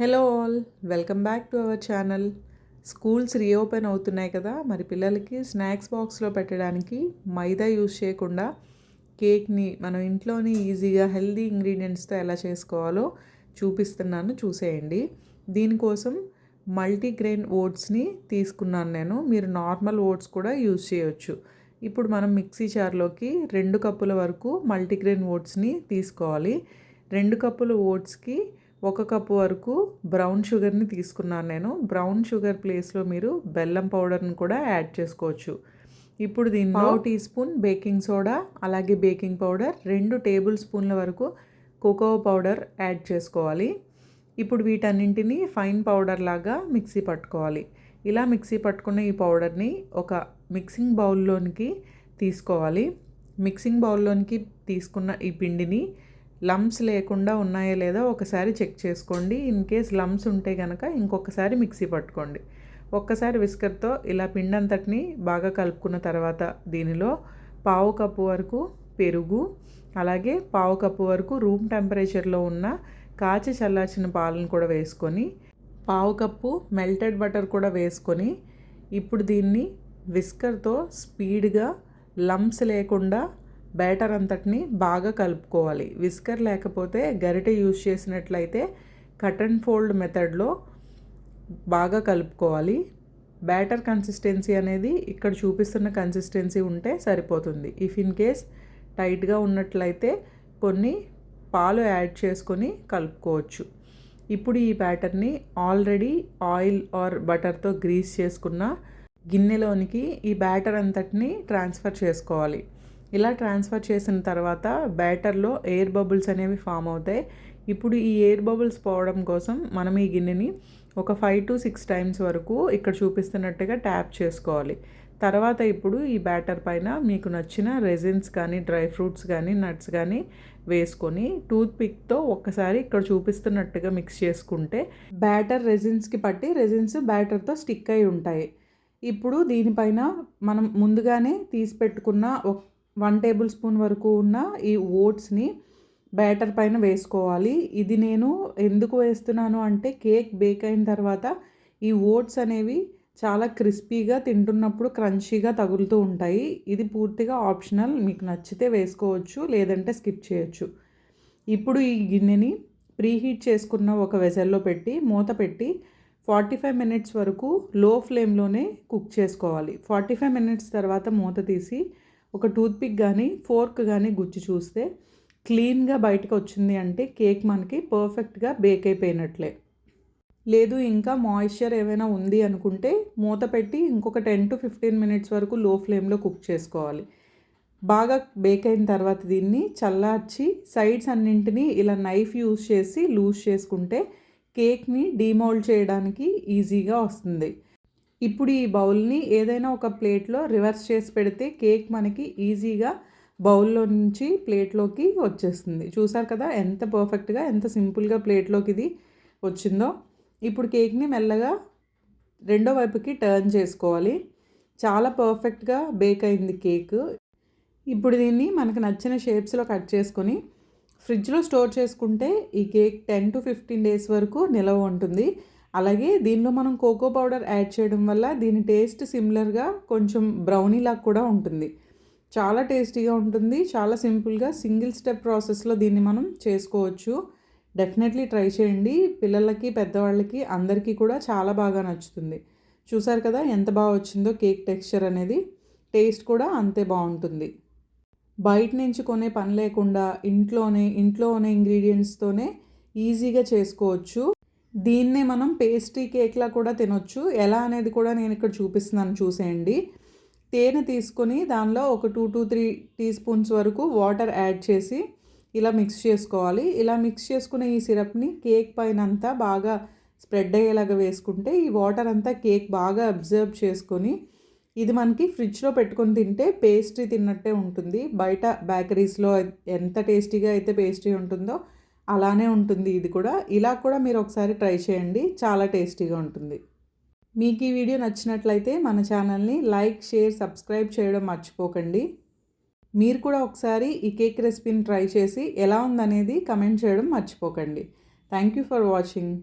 Hello all welcome back to our channel. Schools reopen అవుతున్నాయి కదా మరి పిల్లలకి స్నాక్స్ బాక్స్లో పెట్టడానికి మైదా యూస్ చేయకుండా కేక్ని మనం ఇంట్లోని ఈజీగా హెల్దీ ఇంగ్రీడియంట్స్తో ఎలా చేసుకోవాలో చూపిస్తున్నాను చూసేయండి. దీనికోసం మల్టీగ్రెయిన్ ఓట్స్ని తీసుకున్నాను నేను. మీరు నార్మల్ ఓట్స్ కూడా యూజ్ చేయొచ్చు. ఇప్పుడు మనం మిక్సీ జార్లోకి రెండు కప్పుల వరకు మల్టీగ్రెయిన్ ఓట్స్ని తీసుకోవాలి. రెండు కప్పుల ఓట్స్కి ఒక కప్పు వరకు బ్రౌన్ షుగర్ని తీసుకున్నాను నేను. బ్రౌన్ షుగర్ ప్లేస్లో మీరు బెల్లం పౌడర్ని కూడా యాడ్ చేసుకోవచ్చు. ఇప్పుడు దీన్ని పావు టీ స్పూన్ బేకింగ్ సోడా అలాగే బేకింగ్ పౌడర్ రెండు టేబుల్ స్పూన్ల వరకు కోకో పౌడర్ యాడ్ చేసుకోవాలి. ఇప్పుడు వీటన్నింటినీ ఫైన్ పౌడర్ లాగా మిక్సీ పట్టుకోవాలి. ఇలా మిక్సీ పట్టుకున్న ఈ పౌడర్ని ఒక మిక్సింగ్ బౌల్లోనికి తీసుకోవాలి. మిక్సింగ్ బౌల్లోనికి తీసుకున్న ఈ పిండిని లమ్స్ లేకుండా ఉన్నాయో లేదో ఒకసారి చెక్ చేసుకోండి. ఇన్ కేస్ లమ్స్ ఉంటే కనుక ఇంకొకసారి మిక్సీ పట్టుకోండి. ఒక్కసారి విస్కర్తో ఇలా పిండంతటిని బాగా కలుపుకున్న తర్వాత దీనిలో పావు కప్పు వరకు పెరుగు అలాగే పావు కప్పు వరకు రూమ్ టెంపరేచర్లో ఉన్న కాచి చల్లార్చిన పాలను కూడా వేసుకొని పావు కప్పు మెల్టెడ్ బటర్ కూడా వేసుకొని ఇప్పుడు దీన్ని విస్కర్తో స్పీడ్గా లమ్స్ లేకుండా బ్యాటర్ అంతటిని బాగా కలుపుకోవాలి. విస్కర్ లేకపోతే గరిటె యూజ్ చేసినట్లయితే కట్ అండ్ ఫోల్డ్ మెథడ్లో బాగా కలుపుకోవాలి. బ్యాటర్ కన్సిస్టెన్సీ అనేది ఇక్కడ చూపిస్తున్న కన్సిస్టెన్సీ ఉంటే సరిపోతుంది. ఇఫ్ ఇన్ కేస్ టైట్గా ఉన్నట్లయితే కొన్ని పాలు యాడ్ చేసుకొని కలుపుకోవచ్చు. ఇప్పుడు ఈ బ్యాటర్ని ఆల్రెడీ ఆయిల్ ఆర్ బటర్తో గ్రీస్ చేసుకున్న గిన్నెలోనికి ఈ బ్యాటర్ అంతటిని ట్రాన్స్ఫర్ చేసుకోవాలి. ఇలా ట్రాన్స్ఫర్ చేసిన తర్వాత బ్యాటర్లో ఎయిర్ బబుల్స్ అనేవి ఫామ్ అవుతాయి. ఇప్పుడు ఈ ఎయిర్ బబుల్స్ పోవడం కోసం మనం ఈ గిన్నెని ఒక ఫైవ్ టు సిక్స్ టైమ్స్ వరకు ఇక్కడ చూపిస్తున్నట్టుగా ట్యాప్ చేసుకోవాలి. తర్వాత ఇప్పుడు ఈ బ్యాటర్ పైన మీకు నచ్చిన రెజిన్స్ కానీ డ్రై ఫ్రూట్స్ కానీ నట్స్ కానీ వేసుకొని టూత్ పిక్తో ఒక్కసారి ఇక్కడ చూపిస్తున్నట్టుగా మిక్స్ చేసుకుంటే బ్యాటర్ రెజిన్స్కి పట్టి రెజిన్స్ బ్యాటర్తో స్టిక్ అయి ఉంటాయి. ఇప్పుడు దీనిపైన మనం ముందుగానే తీసి పెట్టుకున్న వన్ టేబుల్ స్పూన్ వరకు ఉన్న ఈ ఓట్స్ని బ్యాటర్ పైన వేసుకోవాలి. ఇది నేను ఎందుకు వేస్తున్నాను అంటే కేక్ బేక్ అయిన తర్వాత ఈ ఓట్స్ అనేవి చాలా క్రిస్పీగా తింటున్నప్పుడు క్రంచీగా తగులుతూ ఉంటాయి. ఇది పూర్తిగా ఆప్షనల్. మీకు నచ్చితే వేసుకోవచ్చు లేదంటే స్కిప్ చేయొచ్చు. ఇప్పుడు ఈ గిన్నెని ప్రీహీట్ చేసుకున్న ఒక వెజల్లో పెట్టి మూత పెట్టి ఫార్టీ ఫైవ్ మినిట్స్ వరకు లో ఫ్లేమ్లోనే కుక్ చేసుకోవాలి. ఫార్టీ ఫైవ్ మినిట్స్ తర్వాత మూత తీసి ఒక టూత్పిక్ కానీ ఫోర్క్ కానీ గుచ్చి చూస్తే క్లీన్గా బయటకు వచ్చింది అంటే కేక్ మనకి పర్ఫెక్ట్గా బేక్ అయిపోయినట్లే. లేదు ఇంకా మాయిశ్చర్ ఏమైనా ఉంది అనుకుంటే మూత పెట్టి ఇంకొక టెన్ టు ఫిఫ్టీన్ మినిట్స్ వరకు లో ఫ్లేమ్లో కుక్ చేసుకోవాలి. బాగా బేక్ అయిన తర్వాత దీన్ని చల్లార్చి సైడ్స్ అన్నింటినీ ఇలా నైఫ్ యూస్ చేసి లూజ్ చేసుకుంటే కేక్ని డీమోల్డ్ చేయడానికి ఈజీగా వస్తుంది. ఇప్పుడు ఈ బౌల్ని ఏదైనా ఒక ప్లేట్లో రివర్స్ చేసి పెడితే కేక్ మనకి ఈజీగా బౌల్లో నుంచి ప్లేట్లోకి వచ్చేస్తుంది. చూసారు కదా ఎంత పర్ఫెక్ట్గా ఎంత సింపుల్గా ప్లేట్లోకి ఇది వచ్చిందో. ఇప్పుడు కేక్ని మెల్లగా రెండో వైపుకి టర్న్ చేసుకోవాలి. చాలా పర్ఫెక్ట్గా బేక్ అయింది కేక్. ఇప్పుడు దీన్ని మనకు నచ్చిన షేప్స్లో కట్ చేసుకొని ఫ్రిడ్జ్లో స్టోర్ చేసుకుంటే ఈ cake ten to fifteen days వరకు నిలవ ఉంటుంది. అలాగే దీనిలో మనం కోకో పౌడర్ యాడ్ చేయడం వల్ల దీని టేస్ట్ సిమిలర్గా కొంచెం బ్రౌనీ లాగా కూడా ఉంటుంది. చాలా టేస్టీగా ఉంటుంది. చాలా సింపుల్గా సింగిల్ స్టెప్ ప్రాసెస్లో దీన్ని మనం చేసుకోవచ్చు. డెఫినెట్లీ ట్రై చేయండి. పిల్లలకి పెద్దవాళ్ళకి అందరికీ కూడా చాలా బాగా నచ్చుతుంది. చూసారు కదా ఎంత బాగా వచ్చిందో కేక్ టెక్స్చర్ అనేది. టేస్ట్ కూడా అంతే బాగుంటుంది. బయట నుంచి కొనే పని లేకుండా ఇంట్లోనే ఇంట్లో ఉన్న ఇంగ్రీడియంట్స్తోనే ఈజీగా చేసుకోవచ్చు. దీన్నే మనం పేస్ట్రీ కేక్లా కూడా తినొచ్చు. ఎలా అనేది కూడా నేను ఇక్కడ చూపిస్తున్నాను చూసేయండి. తేనె తీసుకొని దానిలో ఒక two two three teaspoons వరకు వాటర్ యాడ్ చేసి ఇలా మిక్స్ చేసుకోవాలి. ఇలా మిక్స్ చేసుకునే ఈ సిరప్ని కేక్ పైన అంతా బాగా స్ప్రెడ్ అయ్యేలాగా వేసుకుంటే ఈ వాటర్ అంతా కేక్ బాగా అబ్జర్వ్ చేసుకొని ఇది మనకి ఫ్రిడ్జ్లో పెట్టుకొని తింటే పేస్ట్రీ తిన్నట్టే ఉంటుంది. బయట బేకరీస్లో ఎంత టేస్టీగా అయితే పేస్ట్రీ ఉంటుందో అలానే ఉంటుంది. ఇది కూడా. ఇలా కూడా మీరు ఒకసారి ట్రై చేయండి. చాలా టేస్టీగా ఉంటుంది. మీకు ఈ వీడియో నచ్చినట్లయితే మన ఛానల్ని లైక్ షేర్ సబ్స్క్రైబ్ చేయడం మర్చిపోకండి. మీరు కూడా ఒకసారి ఈ కేక్ రెసిపీని ట్రై చేసి ఎలా ఉందనేది కమెంట్ చేయడం మర్చిపోకండి. Thank you for watching.